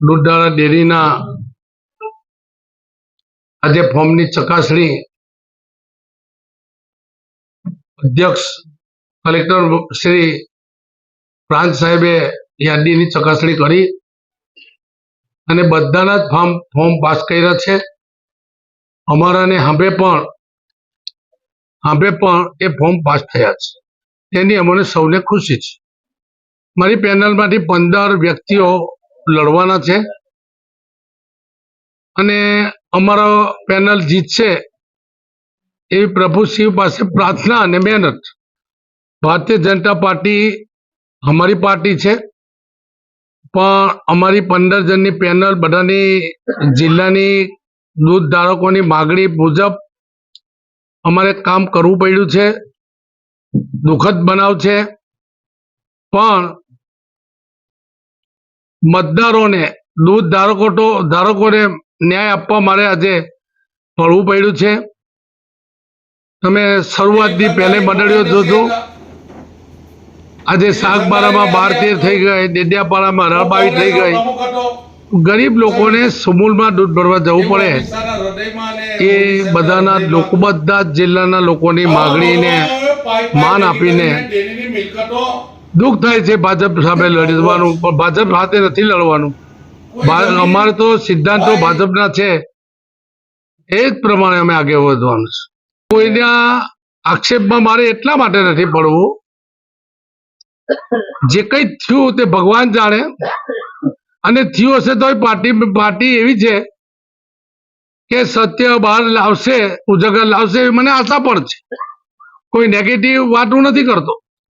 દૂધધારા ડેરીના આજે ફોર્મની ચકાસણી અધ્યક્ષ કલેક્ટર શ્રી પ્રાંત સાહેબે યાદીની ચકાસણી કરી અને બધાના જ ફોર્મ ફોર્મ પાસ કર્યા છે. અમારાને હવે પણ હવે પણ એ ફોર્મ પાસ થયા છે. તેની અમને સૌને ખુશી છે. મારી પેનલમાંથી પંદર વ્યક્તિઓ લડવાના છે. અને અમારો પેનલ જીતશે એવી પ્રભુ શિવ પાસે પ્રાર્થના અને મહેનત. ભારતીય જનતા પાર્ટી અમારી પાર્ટી છે. પણ અમારી પંદર જણની પેનલ બધાની જિલ્લાની દૂધ ધારકોની માગણી મુજબ અમારે કામ કરવું પડ્યું છે. દુઃખદ બનાવ છે. પણ મતદારોને, દૂધ ધારકો તો ધારકોને ન્યાય આપવા મારે આજે ફળવું પડ્યું છે. તમે શરૂઆતની પહેલે મંડળીઓ જોજો. આજે શાકબારામાં બાર તેર થઈ ગઈ, ડેડિયાપાડામાં રળબાવી થઈ ગઈ. ગરીબ લોકોને સુમૂલમાં દૂધ ભરવા જવું પડે. એ બધાના લોકો, બધા જ જિલ્લાના લોકોની માગણીને માન આપીને દુઃખ થાય છે ભાજપ સામે લડવાનું પણ ભાજપ સાથે નથી લડવાનું. અમારે તો સિદ્ધાંતો ભાજપના છે. એ જ પ્રમાણે અમે આગળ વધવાનું છે. કોઈના આક્ષેપમાં મારે એટલા માટે નથી પડવું. જે કઈ થયું તે ભગવાન જાણે. અને થયું હશે તો પાર્ટી પાર્ટી એવી છે કે સત્ય બહાર લાવશે ઉજાગર લાવશે મને આશા પણ છે. કોઈ નેગેટિવ વાત હું નથી કરતો.